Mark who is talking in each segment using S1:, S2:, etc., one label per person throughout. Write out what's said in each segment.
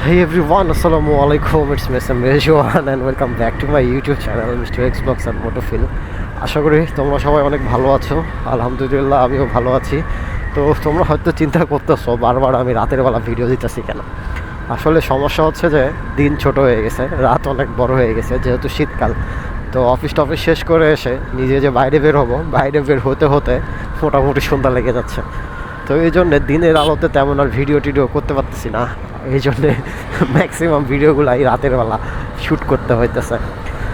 S1: Hey everyone, Assalamu alaikum, it's Mr. Mejuan and welcome back to my YouTube channel Mr. Xbox and Motofil আশা করি তোমরা সবাই অনেক ভালো আছো আলহামদুলিল্লাহ আমিও ভালো আছি তো তোমরা হয়তো চিন্তা করতেছো বারবার আমি রাতের বেলা ভিডিও দিতেছি কেন আসলে সমস্যা হচ্ছে যে দিন ছোট হয়ে গেছে রাত অনেক বড় হয়ে গেছে যেহেতু শীতকাল তো অফিস টফিস শেষ করে এসে নিজে যে বাইরে বের হব বাইরে বের হতে হতে মোটামুটি সন্ধ্যা লেগে যাচ্ছে তো এই জন্যে দিনের আলোতে তেমন আর ভিডিও টিডিও করতে পারতেছি না। এই জন্যে ম্যাক্সিমাম ভিডিওগুলাই রাতের বেলা শ্যুট করতে হইতেছে।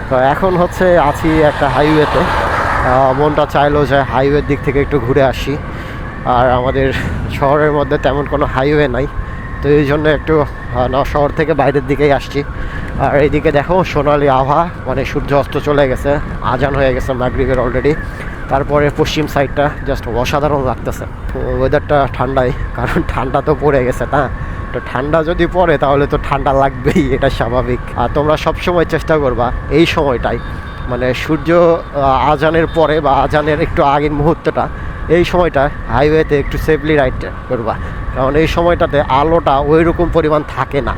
S1: তো এখন হচ্ছে আছি একটা হাইওয়েতে মনটা চাইলো যে হাইওয়ের দিক থেকে একটু ঘুরে আসি। আর আমাদের শহরের মধ্যে তেমন কোনো হাইওয়ে নাই। তো এই জন্য একটু শহর থেকে বাইরের দিকেই আসছি। আর এইদিকে দেখো সোনালি আভা মানে সূর্য অস্ত চলে গেছে। আজান হয়ে গেছে মাগরিবের অলরেডি তারপরে পশ্চিম সাইডটা জাস্ট অসাধারণ লাগতেছে। ওয়েদারটা ঠান্ডাই, কারণ ঠান্ডা তো পড়ে গেছে, না? তো ঠান্ডা যদি পড়ে, তাহলে তো ঠান্ডা লাগবেই, এটা স্বাভাবিক। আর তোমরা সবসময় চেষ্টা করবা এই সময়টাই মানে সূর্য আজানের পরে বা আজানের একটু আগের মুহূর্তটা, এই সময়টা হাইওয়েতে একটু সেফলি রাইড করবা। কারণ এই সময়টাতে আলোটা ওই রকম পরিমাণ থাকে না।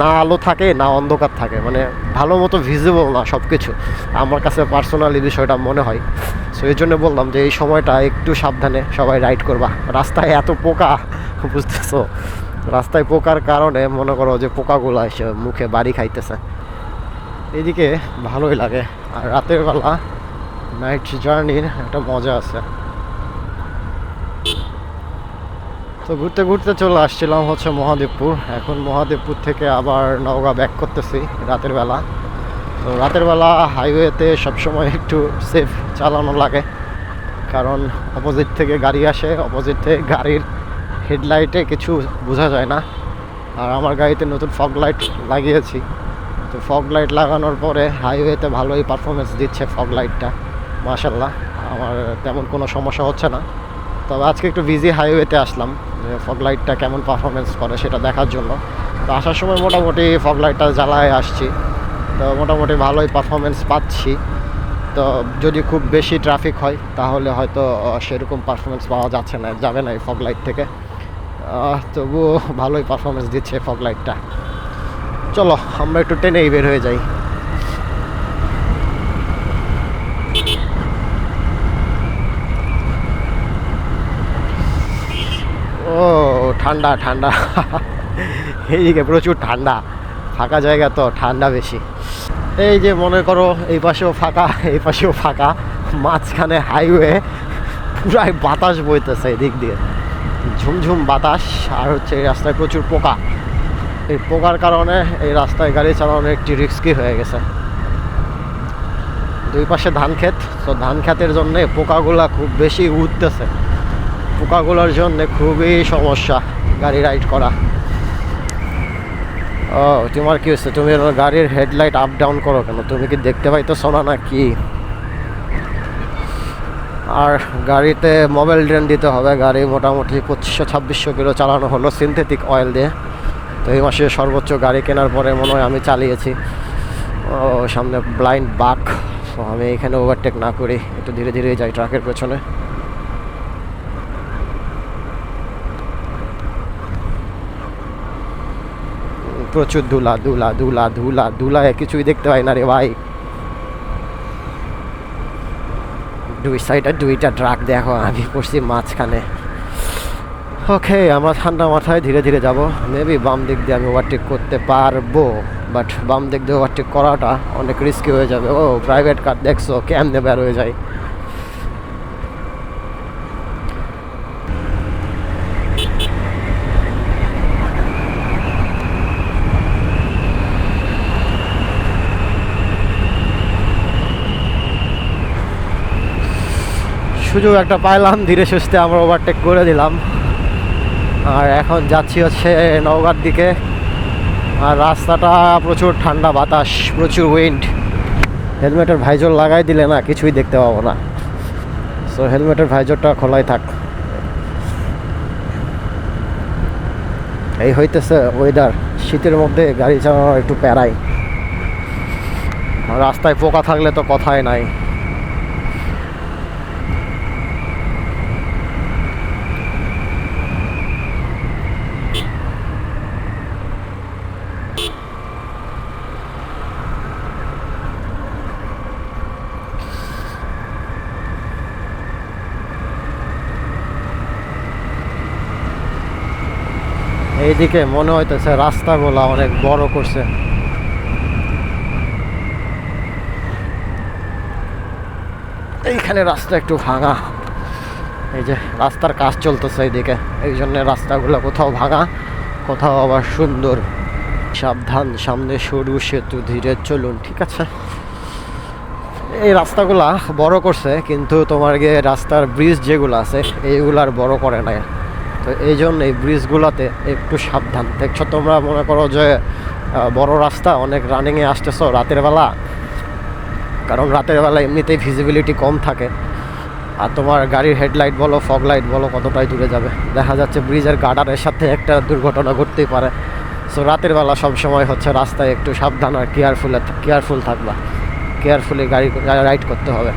S1: না আলো থাকে, না অন্ধকার থাকে। মানে ভালো মতো ভিজিবল না সব কিছু আমার কাছে পার্সোনালি বিষয়টা মনে হয়। সো এই জন্য বললাম যে, এই সময়টা একটু সাবধানে সবাই রাইড করবা। রাস্তায় এত পোকা, বুঝতেছো? রাস্তায় পোকার কারণে মনে করো যে, পোকাগুলো এসে মুখে বাড়ি খাইতেছে। এদিকে ভালোই লাগে। আর রাতের বেলা নাইট জার্নির একটা মজা আছে। তো ঘুরতে ঘুরতে চলে আসছিলাম হচ্ছে মহাদেবপুর। এখন মহাদেবপুর থেকে আবার নওগাঁ ব্যাক করতেছি রাতের বেলা। তো রাতের বেলা হাইওয়েতে সবসময় একটু সেফ চালানো লাগে। কারণ অপোজিট থেকে গাড়ি আসে অপোজিট থেকে গাড়ির হেডলাইটে কিছু বোঝা যায় না। আর আমার গাড়িতে নতুন ফগ লাইট লাগিয়েছি। তো ফগ লাইট লাগানোর পরে হাইওয়েতে ভালোই পারফরমেন্স দিচ্ছে ফগ লাইটটা মাশাল্লাহ আমার তেমন কোনো সমস্যা হচ্ছে না। তবে আজকে একটু বিজি হাইওয়েতে আসলাম। যে ফগ লাইটটা কেমন পারফরমেন্স করে সেটা দেখার জন্য। তো আসার সময় মোটামুটি ফগ লাইটটা জ্বালায় আসছি। তো মোটামুটি ভালোই পারফরমেন্স পাচ্ছি। তো যদি খুব বেশি ট্রাফিক হয়, তাহলে হয়তো সেরকম পারফরমেন্স পাওয়া যাচ্ছে না, যাবে না এই ফগ লাইট থেকে। তবুও ভালোই পারফরমেন্স দিচ্ছে ফগ লাইটটা চলো, আমরা একটু টেনেই বের হয়ে যাই ও ঠান্ডা ঠান্ডা। এইদিকে প্রচুর ঠান্ডা। ফাঁকা জায়গা তো, ঠান্ডা বেশি। এই যে মনে করো, এই পাশেও ফাঁকা, এই পাশেও ফাঁকা। মাঝখানে হাইওয়ে পুরাই বাতাস বইতেছে এদিক দিয়ে। ঝুমঝুম বাতাস, আর হচ্ছে এই রাস্তায় প্রচুর পোকা। এই পোকার কারণে এই রাস্তায় গাড়ি চালানো একটি রিস্কি হয়ে গেছে। দুই পাশে ধান ক্ষেত, তো ধান ক্ষেতের জন্য পোকাগুলা খুব বেশি উঠতেছে। পোকাগুলোর জন্য খুবই সমস্যা গাড়ি রাইড করা। ও, তোমার কি হচ্ছে তুমি গাড়ির হেডলাইট আপ ডাউন করো কেন? তুমি কি দেখতে পাইতেছো না না কি আর গাড়িতে মোবাইল ড্রেন দিতে হবে। গাড়ি মোটামুটি পঁচিশশো, ছাব্বিশশো কিলো চালানো হলো সিনথেটিক অয়েল দিয়ে। তো এই মাসে সর্বোচ্চ গাড়ি কেনার পরে মনে হয় আমি চালিয়েছি। ও, সামনে ব্লাইন্ড বাক আমি এখানে ওভারটেক না করি। একটু ধীরে ধীরে যাই ট্রাকের পেছনে। প্রচুর ধুলা ধুলা ধুলা ধুলা ধুলায় কিছুই দেখতে পাই না রে ভাই। দুই সাইডে দুইটা ট্রাক দেখো, আমি পড়ছি মাঝখানে। ওকে আমরা ঠান্ডা মাথায় ধীরে ধীরে যাব। মেবি বাম দিক দিয়ে আমি ওভারটেক করতে পারব বাট বাম দিক দিয়ে ওভারটেক করাটা অনেক রিস্কি হয়ে যাবে। ও প্রাইভেট কার দেখছ, কেমনে বের হয়ে যায়? সুযোগ একটা পাইলাম, ধীরে সুস্থে আমরা ওভারটেক করে দিলাম। আর এখন যাচ্ছি হচ্ছে নওগাঁর দিকে। আর রাস্তাটা প্রচুর ঠান্ডা, বাতাস, প্রচুর উইন্ড হেলমেটের ভাইজর লাগাই দিলে না কিছুই দেখতে পাবো না। সো হেলমেটের ভাইজরটা খোলাই থাক। এই হইতেছে ওয়েদার শীতের মধ্যে গাড়ি চালানো একটু প্যারাই। রাস্তায় পোকা থাকলে তো কথাই নাই। এইদিকে মনে হইতেছে রাস্তাগুলো অনেক বড় করছে। এইখানে রাস্তা একটু ভাঙা। এই যে রাস্তার কাজ চলতেছে এইদিকে। এই জন্য রাস্তাগুলো কোথাও ভাঙা, কোথাও আবার সুন্দর। সাবধান, সামনে সরু সেতু ধীরে চলুন, ঠিক আছে? এই রাস্তাগুলা বড় করছে, কিন্তু তোমার গিয়ে রাস্তার ব্রিজ যেগুলো আছে, এইগুলার বড় করে নাই। তো এই জন্য এই ব্রিজগুলোতে একটু সাবধান। দেখছ তোমরা, মনে করো যে বড় রাস্তা, অনেক রানিংয়ে আসতেছো রাতের বেলা। কারণ রাতের বেলা এমনিতেই ভিজিবিলিটি কম থাকে। আর তোমার গাড়ির হেডলাইট বলো ফগ লাইট বলো, কতটাই দূরে যাবে। দেখা যাচ্ছে ব্রিজের গার্ডারের সাথে একটা দুর্ঘটনা ঘটতেই পারে। সো রাতের বেলা সব সময় হচ্ছে রাস্তায় একটু সাবধান আর কেয়ারফুল কেয়ারফুল থাকবা। কেয়ারফুলি গাড়ি রাইড করতে হবে।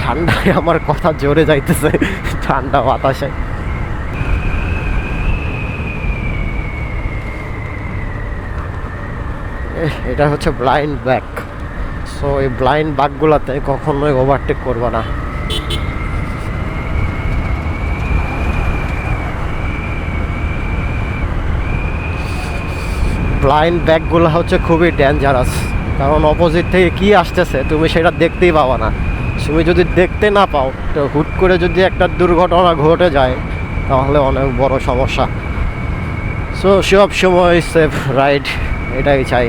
S1: ঠান্ডায় আমার কথা জোরে যাইতেছে। ঠান্ডা বাতাসে। এটা হচ্ছে ব্লাইন্ড ব্যাক সো এই ব্লাইন্ড বাঘগুলোতে কখনোই ওভারটেক করবে না। ব্লাইন্ড ব্যাগগুলো হচ্ছে খুবই ডেঞ্জারাস কারণ অপোজিট থেকে কি আসতেছে, তুমি সেটা দেখতেই পাবা না। তুমি যদি দেখতে না পাও, তো হুট করে যদি একটা দুর্ঘটনা ঘটে যায়, তাহলে অনেক বড় সমস্যা। সো সব সময় সেফ রাইড এটাই চাই।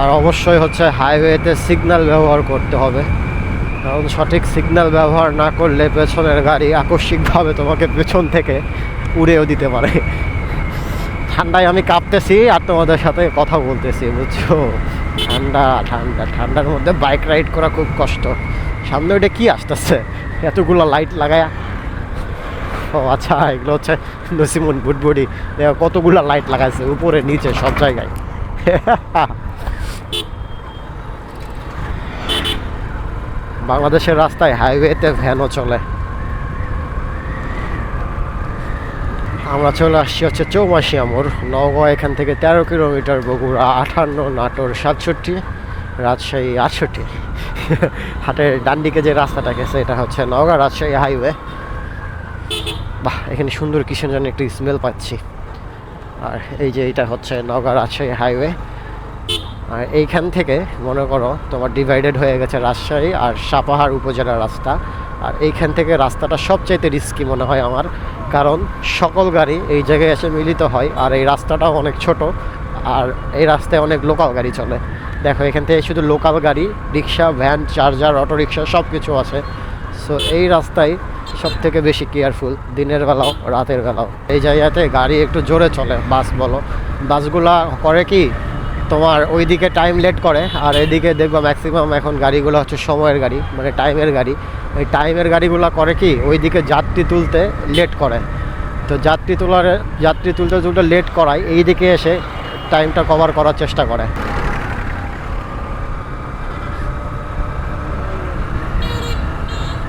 S1: আর অবশ্যই হচ্ছে হাইওয়েতে সিগন্যাল ব্যবহার করতে হবে। কারণ সঠিক সিগন্যাল ব্যবহার না করলে পেছনের গাড়ি আকস্মিকভাবে তোমাকে পেছন থেকে উড়েও দিতে পারে। ঠান্ডায় আমি কাঁপতেছি আর তোমাদের সাথে কথা বলতেছি, বুঝছ? ঠান্ডা ঠান্ডা, ঠান্ডার মধ্যে বাইক রাইড করা খুব কষ্ট। সামনে ওইটা কি আসতেছে? এতগুলো লাইট লাগায়া? ও আচ্ছা এগুলো হচ্ছে নসিমন বুটবুডি কতগুলো লাইট লাগাইছে? উপরে, নিচে, সব জায়গায়। বাংলাদেশের রাস্তায় হাইওয়েতে ভ্যানও চলে। আমরা চলে আসছি হচ্ছে চৌমাসিয়া মোড় নওগাঁ এখান থেকে তেরো কিলোমিটার, বগুড়া আঠান্ন নাটোর সাতষট্টি, রাজশাহী আটষট্টি। হাটের ডান দিকে যে রাস্তাটা গেছে, এটা হচ্ছে নওগাঁ রাজশাহী হাইওয়ে। বাহ, এখানে সুন্দর কিসের জন্য একটু স্মেল পাচ্ছি। আর এই যে এটা হচ্ছে নওগাঁ রাজশাহী হাইওয়ে। আর এইখান থেকে, মনে করো, তোমার ডিভাইডেড হয়ে গেছে রাজশাহী আর সাপাহার উপজেলার রাস্তা। আর এইখান থেকে রাস্তাটা সবচাইতে রিস্কি মনে হয় আমার, কারণ সকল গাড়ি এই জায়গায় এসে মিলিত হয় আর এই রাস্তাটাও অনেক ছোট আর এই রাস্তায় অনেক লোকাল গাড়ি চলে। দেখো, এখান থেকে শুধু লোকাল গাড়ি, rickshaw van charger auto rickshaw সব কিছু আছে। সো এই রাস্তায় সব থেকে বেশি কেয়ারফুল দিনের বেলাও, রাতের বেলাও। এই জায়গাতে গাড়ি একটু জোরে চলে বাস বলো। বাসগুলা করে কি তোমার ওইদিকে টাইম লেট করে, আর এদিকে দেখব ম্যাক্সিমাম এখন গাড়িগুলো হচ্ছে সময়ের গাড়ি মানে টাইমের গাড়ি। ওই টাইমের গাড়িগুলো করে কি, ওইদিকে যাত্রী তুলতে লেট করে। তো যাত্রী তোলার, যাত্রী তুলতে তুলতে লেট করায় এই দিকে এসে টাইমটা কভার করার চেষ্টা করে।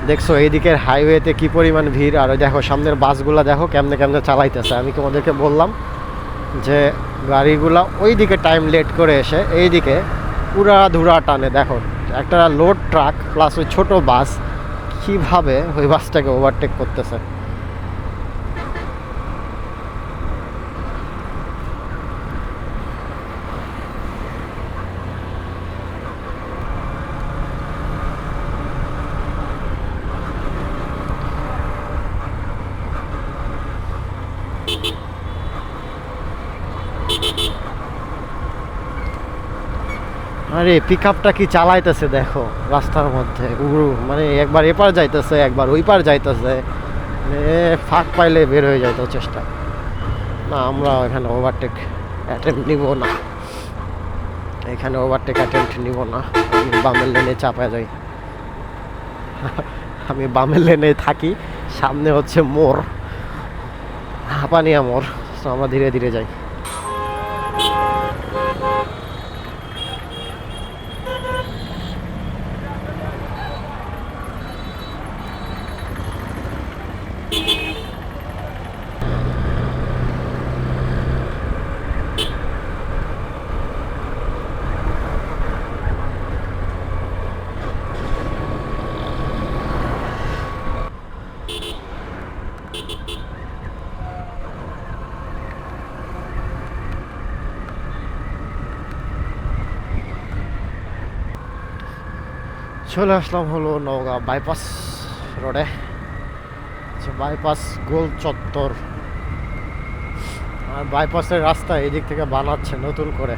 S1: দেখছ, এইদিকের হাইওয়েতে কি পরিমাণ ভিড়, আর দেখো সামনের বাসগুলো দেখো কেমনে কেমনে চালাইতেছে। আমি তোমাদেরকে বললাম যে গাড়িগুলো ওই দিকে টাইম লেট করে এসে এই দিকে পুরা ধুরা টানে, দেখো। একটা লোড ট্রাক প্লাস ওই ছোটো বাস, কীভাবে ওই বাসটাকে ওভারটেক করতেছে? আরে পিক আপটা কি চালাইতেছে দেখো, রাস্তার মধ্যে। উড়ু মানে একবার এপার যাইতেছে, একবার ওই পার যাইতেছে। এ ফাঁক পাইলে বের হয়ে যাইতো চেষ্টা। না, আমরা এখানে ওভারটেক অ্যাটেম্প নিব না। এখানে ওভারটেক অ্যাটেম্প নিব না। আমি বামের লেনে চাপা যাই। আমি বামের লেনে থাকি। সামনে হচ্ছে মোর। হাঁপানিয়া মোর। তো আমরা ধীরে ধীরে যাই। চলে আসলাম হলো নওগাঁ বাইপাস রোডে বাইপাস গোল চত্বর। আর বাইপাসের রাস্তা এদিক থেকে বানাচ্ছে নতুন করে।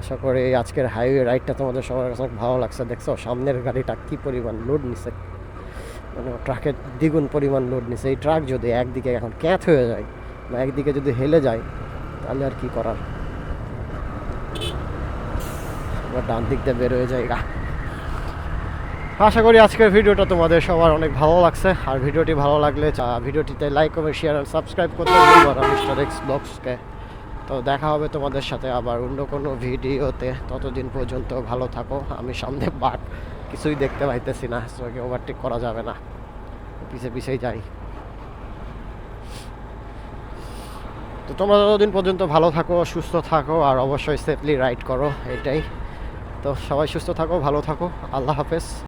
S1: আশা করি আজকের হাইওয়ে রাইডটা তোমাদের সবার কাছে ভালো লাগছে। দেখছ, সামনের গাড়িটা কি পরিমাণ লোড নিছে। মানে ট্রাকের দ্বিগুণ পরিমাণ লোড নিছে। এই ট্রাক যদি একদিকে এখন ক্যাথ হয়ে যায় বা একদিকে যদি হেলে যায়, তাহলে আর কি করার? এবার ডান দিক দিয়ে বের হয়ে যায়। আশা করি আজকের ভিডিওটা তোমাদের সবার অনেক ভালো লাগছে। আর ভিডিওটি ভালো লাগলে ভিডিওটিতে লাইক কমেন্ট শেয়ার আর সাবস্ক্রাইব করতে ভুলবো না মিস্টার এক্স ব্লগসকে তো দেখা হবে তোমাদের সাথে আবার অন্য কোনো ভিডিওতে। ততদিন পর্যন্ত ভালো থাকো। আমি সামনে বাঘ কিছুই দেখতে পাইতেছি না তোকে ওভারটেক করা যাবে না। পিছে পিছেই যাই। তো তোমরা ততদিন পর্যন্ত ভালো থাকো, সুস্থ থাকো, আর অবশ্যই সেফলি রাইড করো, এটাই। তো সবাই সুস্থ থাকো ভালো থাকো। আল্লাহ হাফেজ।